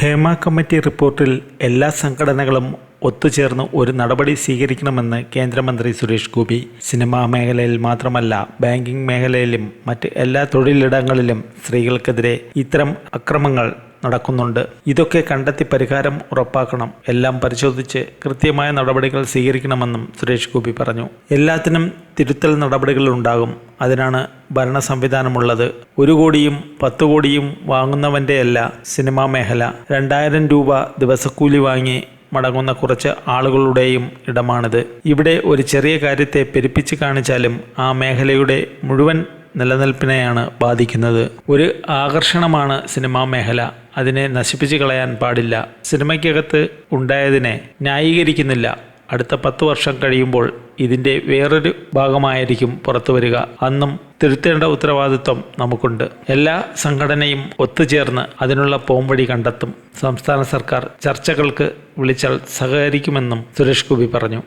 Hema committee റിപ്പോർട്ടിൽ എല്ലാ സംഘടനകളും ഒത്തുചേർന്ന് ഒരു നടപടി സ്വീകരിക്കണമെന്ന് കേന്ദ്രമന്ത്രി സുരേഷ് ഗോപി. സിനിമാ മേഖലയിൽ മാത്രമല്ല ബാങ്കിംഗ് മേഖലയിലും മറ്റ് എല്ലാ തൊഴിലിടങ്ങളിലും സ്ത്രീകൾക്കെതിരെ ഇത്തരം അക്രമങ്ങൾ നടക്കുന്നുണ്ട്. ഇതൊക്കെ കണ്ടെത്തി പരിഹാരം ഉറപ്പാക്കണം. എല്ലാം പരിശോധിച്ച് കൃത്യമായ നടപടികൾ സ്വീകരിക്കണമെന്നും സുരേഷ് ഗോപി പറഞ്ഞു. എല്ലാത്തിനും തിരുത്തൽ നടപടികൾ ഉണ്ടാകും അതിനാണ് ഭരണ സംവിധാനമുള്ളത് ഒരു കോടിയും പത്ത് കോടിയും വാങ്ങുന്നവന്റെയല്ല സിനിമാ മേഖല. രണ്ടായിരം രൂപ ദിവസക്കൂലി വാങ്ങി മടങ്ങുന്ന കുറച്ച് ആളുകളുടെയും ഇടമാണിത്. ഇവിടെ ഒരു ചെറിയ കാര്യത്തെ പെരുപ്പിച്ച് കാണിച്ചാലും ആ മേഖലയുടെ മുഴുവൻ നിലനിൽപ്പിനെയാണ് ബാധിക്കുന്നത്. ഒരു ആകർഷണമാണ് സിനിമാ മേഖല. അതിനെ നശിപ്പിച്ച് കളയാൻ പാടില്ല. സിനിമയ്ക്കകത്ത് ഉണ്ടായതിനെ ന്യായീകരിക്കുന്നില്ല. അടുത്ത പത്ത് വർഷം കഴിയുമ്പോൾ ഇതിന്റെ വേറൊരു ഭാഗമായിരിക്കും പുറത്തു വരിക. അന്നും തിരുത്തേണ്ട ഉത്തരവാദിത്വം നമുക്കുണ്ട്. എല്ലാ സംഘടനയും ഒത്തുചേർന്ന് അതിനുള്ള പോംവഴി കണ്ടെത്തും. സംസ്ഥാന സർക്കാർ ചർച്ചകൾക്ക് വിളിച്ചാൽ സഹകരിക്കുമെന്നും സുരേഷ് ഗോപി പറഞ്ഞു.